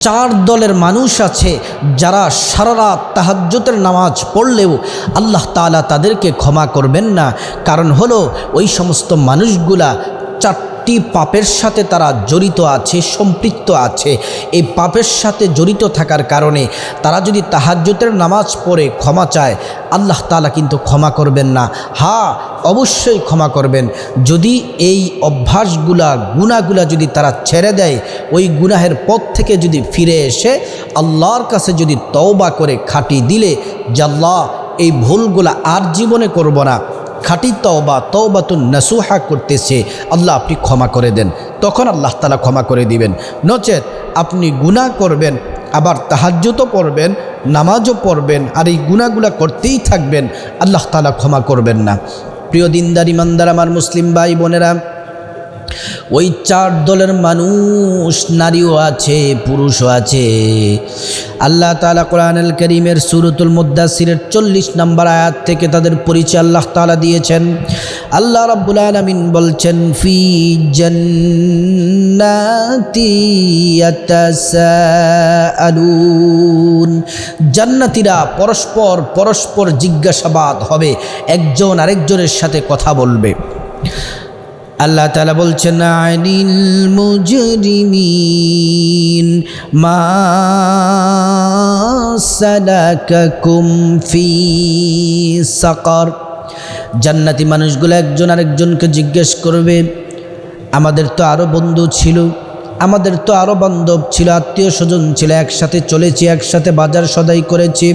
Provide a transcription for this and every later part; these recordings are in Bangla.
চার দলের মানুষ আছে যারা সারা রাত তাহাজ্জতের নামাজ পড়লেও আল্লাহ তালা তাদেরকে ক্ষমা করবেন না। কারণ হলো ওই সমস্ত মানুষগুলা চারটি পাপের সাথে তারা জড়িত আছে, সম্পৃক্ত আছে। এই পাপের সাথে জড়িত থাকার কারণে তারা যদি তাহাজ্জতের নামাজ পড়ে ক্ষমা চায়, আল্লাহ তালা কিন্তু ক্ষমা করবেন না। হ্যাঁ অবশ্যই ক্ষমা করবেন। যদি এই অভ্যাসগুলা গুণাগুলা যদি তারা ছেড়ে দেয়, ওই গুনাহের পথ থেকে যদি ফিরে এসে আল্লাহর কাছে যদি তওবা করে খাটি দিলে জাল্লাহ এই ভুলগুলা আর জীবনে করব না। খাঁটি তওবা তওবা তো নাসুহা করতেছে, আল্লাহ আপনি ক্ষমা করে দেন। তখন আল্লাহ তালা ক্ষমা করে দিবেন। নচেত আপনি গুনাহ করবেন, আবার তাহাজ্যতও পড়বেন, নামাজও পড়বেন, আর এই গুণাগুলা করতেই থাকবেন, আল্লাহ তালা ক্ষমা করবেন না। প্রিয় দিনদার, ইমানদার, আমার মুসলিম ভাই, বোনেরা ওই চার দলের মানুষ, নারীও আছে, পুরুষও আছে। আল্লাহ তালা কোরআনুল করিমের সুরতুল মুদাসিরের চল্লিশ নম্বর আয়াত থেকে তাদের পরিচয় আল্লাহ তালা দিয়েছেন। আল্লাহ রাব্বুল আলামিন বলছেন, ফি ইয়াতাসাআলুন। জান্নাতীরা পরস্পর পরস্পর জিজ্ঞাসাবাদ হবে, একজন আরেকজনের সাথে কথা বলবে। আল্লাহ তালা বলছেন, আনিল মুজরিমিন, মা সালাকাকুম ফি সাকার। জান্নাতি মানুষগুলো একজন আরেকজনকে জিজ্ঞেস করবে, আমাদের তো আরও বন্ধু ছিল, আমাদের তো আরও বান্ধব ছিল, আত্মীয় স্বজন ছিল, একসাথে চলেছি, একসাথে বাজার সদাই করেছি,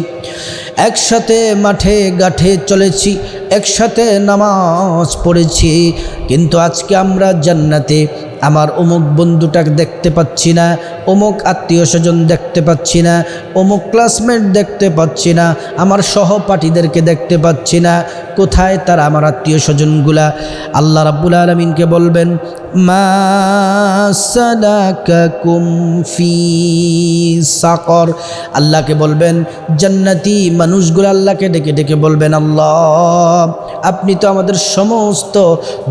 একসাথে মাঠে গাঠে চলেছি একসাথে নামাজ পড়েছি। কিন্তু আজকে আমরা জান্নাতে আমার অমুক বন্ধুটাকে দেখতে পাচ্ছি না, অমুক আত্মীয় স্বজন দেখতে পাচ্ছি না, অমুক ক্লাসমেট দেখতে পাচ্ছি না, আমার সহপাঠীদেরকে দেখতে পাচ্ছি না, কোথায় তারা আমার আত্মীয় স্বজনগুলা? আল্লাহ রাব্বুল আলমিনকে বলবেন সাকর। আল্লাহকে বলবেন, জান্নাতি মানুষগুলো আল্লাহকে ডেকে ডেকে বলবেন, আল্লাহ, আপনি তো আমাদের সমস্ত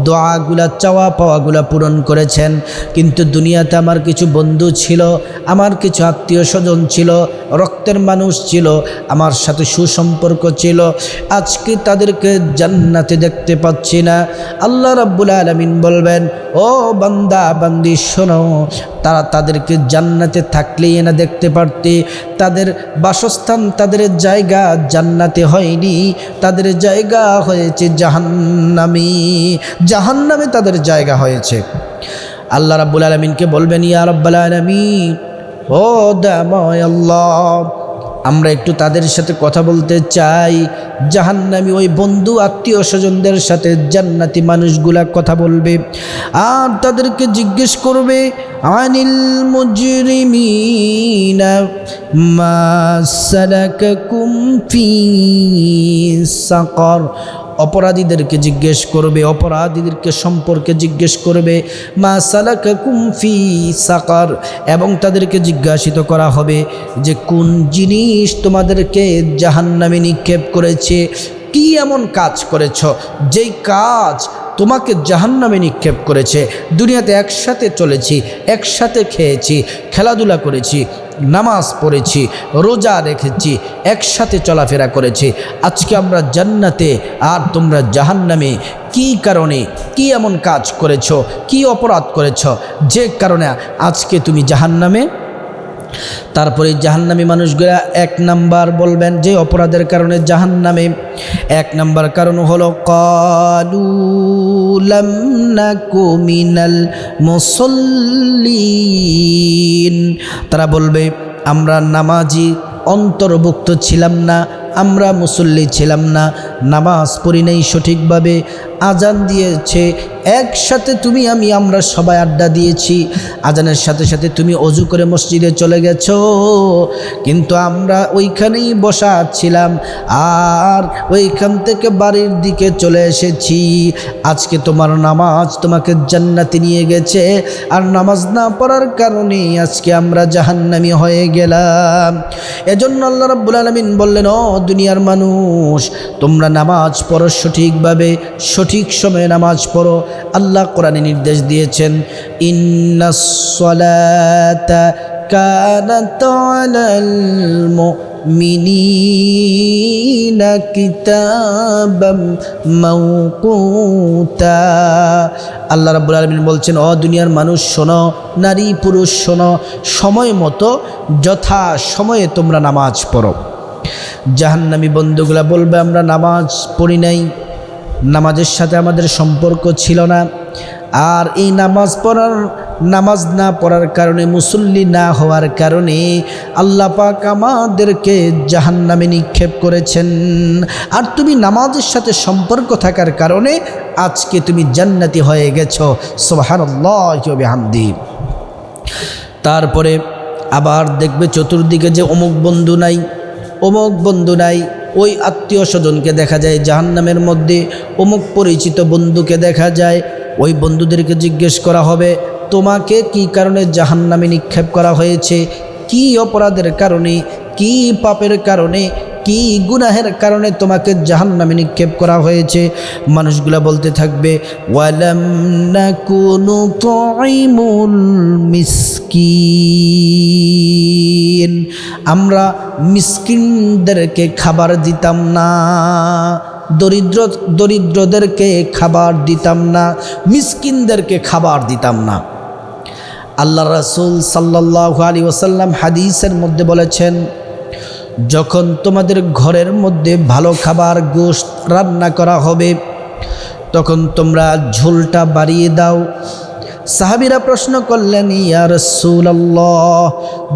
দোয়াগুলা চাওয়া পাওয়াগুলা পূরণ করেছেন। কিন্তু দুনিয়াতে আমার কিছু বন্ধু ছিল, আমার কিছু আত্মীয় স্বজন ছিল, রক্তের মানুষ ছিল, আমার সাথে সুসম্পর্ক ছিল। আজকে তাদেরকে জান্নাতে দেখতে পাচ্ছি না। আল্লাহ রাব্বুল আলমিন বলবেন, ও বান্দা, বান্দি, শোনো, তারা তাদেরকে জান্নাতে থাকলেই না দেখতে পারতে। তাদের বাসস্থান, তাদের জায়গা জান্নাতে হয়নি। তাদের জায়গা হয়েছে জাহান্নামি। জাহান্নামে তাদের জায়গা হয়েছে। আল্লাহ রাব্বুল আলমিনকে বলবেন, ইয়া রব্বাল আলমিন, ও দাময় আল্লাহ, আমরা একটু তাদের সাথে কথা বলতে চাই। জাহান্নামি ওই বন্ধু, আত্মীয় স্বজনদের সাথে জান্নাতি মানুষগুলা কথা বলবে আর তাদেরকে জিজ্ঞেস করবে, আনিল মুজরিমিনা, মা সালাকাকুম ফি সাকর? অপরাধীদেরকে জিজ্ঞেস করবে, অপরাধীদেরকে সম্পর্কে জিজ্ঞেস করবে, মা সালাকা কুমফি সাকার, এবং তাদেরকে জিজ্ঞাসিত করা হবে যে, কোন জিনিস তোমাদেরকে জাহান্নামে নিক্ষেপ করেছে? কি এমন কাজ করেছ? যেই কাজ তোমাকে জাহান্নামে নিক্ষেপ করেছে। দুনিয়াতে একসাথে চলেছি, একসাথে খেয়েছি, খেলাধুলা করেছি নামাজ পড়েছি, রোজা রেখেছি, একসাথে চলাফেরা করেছি। আজকে আমরা জান্নাতে আর তোমরা জাহান্নামে কী কারণে কি এমন কাজ করেছ, কী অপরাধ করেছ? যে কারণে আজকে তুমি জাহান্নামে তারপরে জাহান্নামী মানুষগুলা এক নাম্বার বলবেন যে অপরাধের কারণে জাহান্নামে। এক নাম্বার কারণ হলো কালুলাম মিনাল মুসল্লিন। তারা বলবে, আমরা নামাজি অন্তর্ভুক্ত ছিলাম না, আমরা মুসল্লি ছিলাম না। নামাজ পড়ি নাই সঠিকভাবে আজান দিয়েছে। একসাথে তুমি, আমি, আমরা সবাই আড্ডা দিয়েছি। আজানের সাথে সাথে তুমি অজু করে মসজিদে চলে গেছো। কিন্তু আমরা ওইখানেই বসা ছিলাম। আর ওইখান থেকে বাড়ির দিকে চলে এসেছি। আজকে তোমার নামাজ তোমাকে জান্নাতে নিয়ে গেছে। আর নামাজ না পড়ার কারণে আজকে আমরা জাহান্নামি হয়ে গেলাম। এজন্য আল্লাহ রাব্বুল আলমিন বললেন, ও দুনিয়ার মানুষ, তোমরা নামাজ পড়ো সঠিকভাবে, সঠিক সময়ে নামাজ পড়ো আল্লাহ কোরআনে নির্দেশ দিয়েছেন ইন্নাসলাতা كانت على المؤمنين كتابا موقوتا আল্লাহ রাব্বুল আলামিন বলছেন ও দুনিয়ার মানুষ শোনো নারী পুরুষ শোনো সময় মতো যথা সময়ে তোমরা নামাজ পড়ো জাহান্নামী বন্ধুগুলা বলবে আমরা নামাজ পড়ি নাই নামাজের সাথে আমাদের সম্পর্ক ছিল না। আর এই নামাজ পড়ার, নামাজ না পড়ার কারণে, মুসল্লি না হওয়ার কারণে আল্লাহ পাক আমাদেরকে জাহান্নামে নিক্ষেপ করেছেন। আর তুমি নামাজের সাথে সম্পর্ক থাকার কারণে আজকে তুমি জান্নাতি হয়ে গেছো। সোহানুল্লাহামদি তারপরে আবার দেখবে চতুর্দিকে যে অমুক বন্ধু নাই, অমুক বন্ধু নাই ওই আত্মীয় স্বজনকে দেখা যায়, জাহান্নামের মধ্যে অমুক পরিচিত বন্ধুকে দেখা যায়। ওই বন্ধুদেরকে জিজ্ঞেস করা হবে, তোমাকে কি কারণে জাহান্নামে নিক্ষেপ করা হয়েছে? কি অপরাধের কারণে? কি পাপের কারণে? কি গুনাহের কারণে তোমাকে জাহান্নামে নিক্ষেপ করা হয়েছে? মানুষগুলা বলতে থাকবে তুইমুল মিসকিন। আমরা মিসকিনদেরকে খাবার দিতাম না, দরিদ্র, দরিদ্রদেরকে খাবার দিতাম না, মিসকিনদেরকে খাবার দিতাম না। আল্লাহ রাসুল সাল্লাহ আলী ওসাল্লাম হাদিসের মধ্যে বলেছেন যখন তোমাদের ঘরের মধ্যে ভালো খাবার গোস্ত রান্না করা হবে, তখন তোমরা ঝোলটা বাড়িয়ে দাও। সাহাবিরা প্রশ্ন করলেন ইয়ার রসুল্লাহ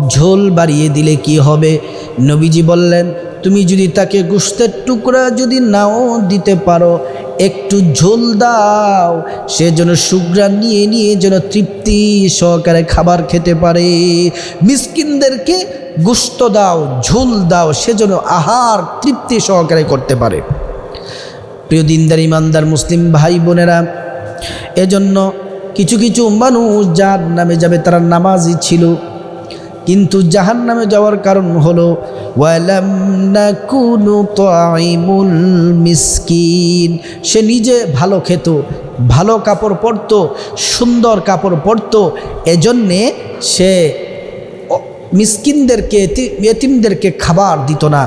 ঝোল বাড়িয়ে দিলে কি হবে? নবীজি বললেন, তুমি যদি তাকে গোস্তের টুকরা যদি নাও দিতে পারো একটু ঝোল দাও, সে যেন সুগ্রাণ নিয়ে নিয়ে যেন তৃপ্তি সহকারে খাবার খেতে পারে। মিসকিনদেরকে গুস্ত দাও, ঝোল দাও, সে যেন আহার তৃপ্তি সহকারে করতে পারে। প্রিয় দিনদার, ইমানদার মুসলিম ভাই বোনেরা, এজন্য কিছু কিছু মানুষ যার নামে যাবে, তারা নামাজই ছিল। কিন্তু জাহান নামে যাওয়ার কারণ হলো তাইমুল মিসকিন। সে নিজে ভালো খেত, ভালো কাপড় পরতো, সুন্দর কাপড় পরতো। এজন্যে সে মিসকিনদেরকে এতিমদেরকে খাবার দিত না,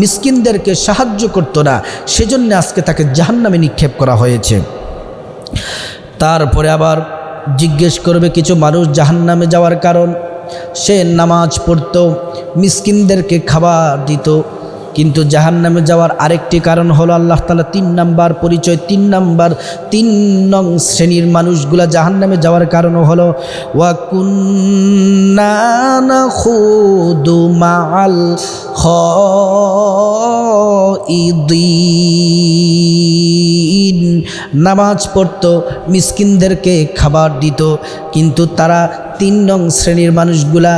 মিসকিনদেরকে সাহায্য করতো না। সেজন্য আজকে তাকে জাহান্নামে নিক্ষেপ করা হয়েছে। তারপরে আবার জিজ্ঞেস করবে কিছু মানুষ জাহান্নামে যাওয়ার কারণ। সে নামাজ পড়তো মিসকিনদেরকে খাবার দিত। কিন্তু জাহান নামে যাওয়ার আরেকটি কারণ হলো আল্লাহ তালা তিন নাম্বার পরিচয়, তিন নাম্বার, তিন নং শ্রেণির মানুষগুলা জাহান নামে যাওয়ার কারণ হলো ইদিন নামাজ পড়তো, মিসকিনদেরকে খাবার দিত, কিন্তু তারা তিন নং শ্রেণির মানুষগুলা,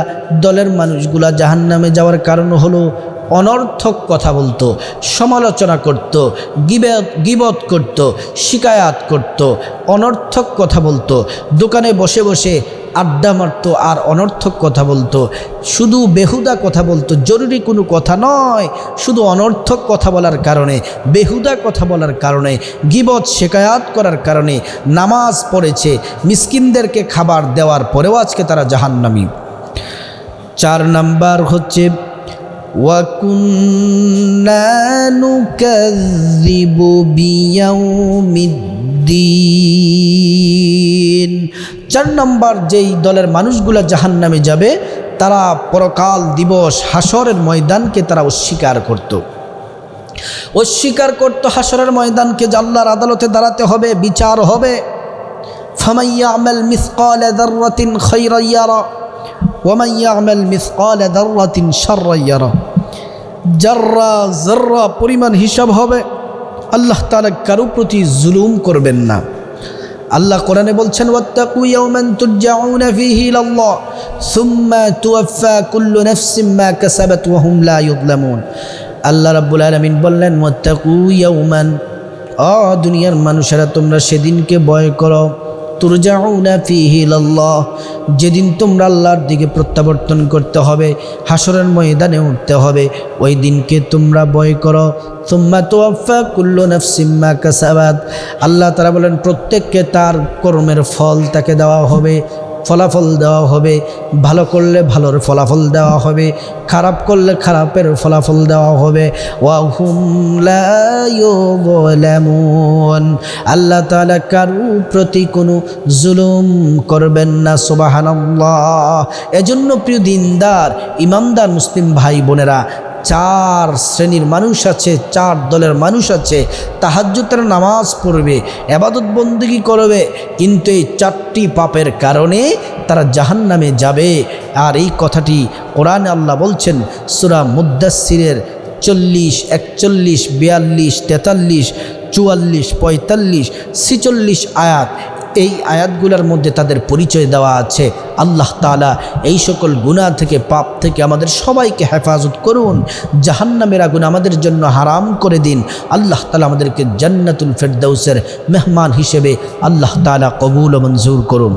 দলের মানুষগুলা জাহান নামে যাওয়ার কারণ হলো অনর্থক কথা বলতো, সমালোচনা করত গিবত গিবত করত, শিকায়াত করত, অনর্থক কথা বলতো, দোকানে বসে বসে আড্ডা মারত আর অনর্থক কথা বলতো। শুধু বেহুদা কথা বলতো, জরুরি কোনো কথা নয়, শুধু অনর্থক কথা বলার কারণে, বেহুদা কথা বলার কারণে, গিবত, শেকায়াত করার কারণে নামাজ পড়েছে, মিসকিনদেরকে খাবার দেওয়ার পরেও আজকে তারা জাহান্নামি। চার নাম্বার হচ্ছে وكنا نكذب بيوم الدين চার নম্বর যেই দলের মানুষগুলা জাহান নামে যাবে তারা পরকাল দিবস হাসরের ময়দানকে তারা অস্বীকার করত অস্বীকার করত হাসরের ময়দানকে জাল্লার আদালতে দাঁড়াতে হবে বিচার হবে ফামাইয়া আমাল মিসকাল দাররাতিন খৈরাইয়ারা ওয়ামান ইয়ামাল মিসকাল দাররাতিন শাররাইয়ারা জাররা জাররা পরিমাণ হিসাব হবে, আল্লাহ তাআলা কারও প্রতি জুলুম করবেন না। আল্লাহ কোরআনে বলছেন, ওয়াত্তাকু ইয়াওমান তুরজাউনা ফীহি ইলাল্লাহ, সুম্মা তুওয়াফা কুল্লু নাফসিন মা কাসাবাত ওয়া হুম লা ইউযলামুন আল্লাহ রাব্বুল আলামিন বললেন, ওয়াত্তাকু ইয়াওমান অ দুনিয়ার মানুষেরা, তোমরা সেদিনকে ভয় করো যেদিন তোমরা আল্লাহর দিকে প্রত্যাবর্তন করতে হবে হাসরের ময়দানে উঠতে হবে, ওই দিনকে তোমরা ভয় করো। তুম্মা তোয়াফা কুল্লো নফসিম্মা কাসাবাদ আল্লাহ তারা বলেন, প্রত্যেককে তার কর্মের ফল তাকে দেওয়া হবে। ফলাফল দেওয়া হবে। ভালো করলে ভালোর ফলাফল দেওয়া হবে। খারাপ করলে খারাপের ফলাফল দেওয়া হবে। আল্লাহ তালা কারু প্রতি কোনো জুলুম করবেন না, সুবহানাল্লাহ। এজন্য প্রিয় দিনদার, ইমানদার মুসলিম ভাই বোনেরা চার শ্রেণির মানুষ আছে, চার দলের মানুষ আছে। তাহাজ্জুতের নামাজ পড়বে, এবাদত বন্দিগি করবে, কিন্তু এই চারটি পাপের কারণে তারা জাহান নামে যাবে। আর এই কথাটি কোরআনে আল্লাহ বলছেন, সুরা মুদাসিরের চল্লিশ, একচল্লিশ, বিয়াল্লিশ, তেতাল্লিশ, চুয়াল্লিশ, পঁয়তাল্লিশ, ছিচল্লিশ আয়াত। এই আয়াতগুলোর মধ্যে তাদের পরিচয় দেওয়া আছে। আল্লাহ তালা এই সকল গুণা থেকে, পাপ থেকে আমাদের সবাইকে হেফাজত করুন। জাহান্নামের আগুন আমাদের জন্য হারাম করে দিন। আল্লাহ তালা আমাদেরকে জান্নাতুল ফেরদৌসের মেহমান হিসেবে আল্লাহ তালা কবুল মঞ্জুর করুন।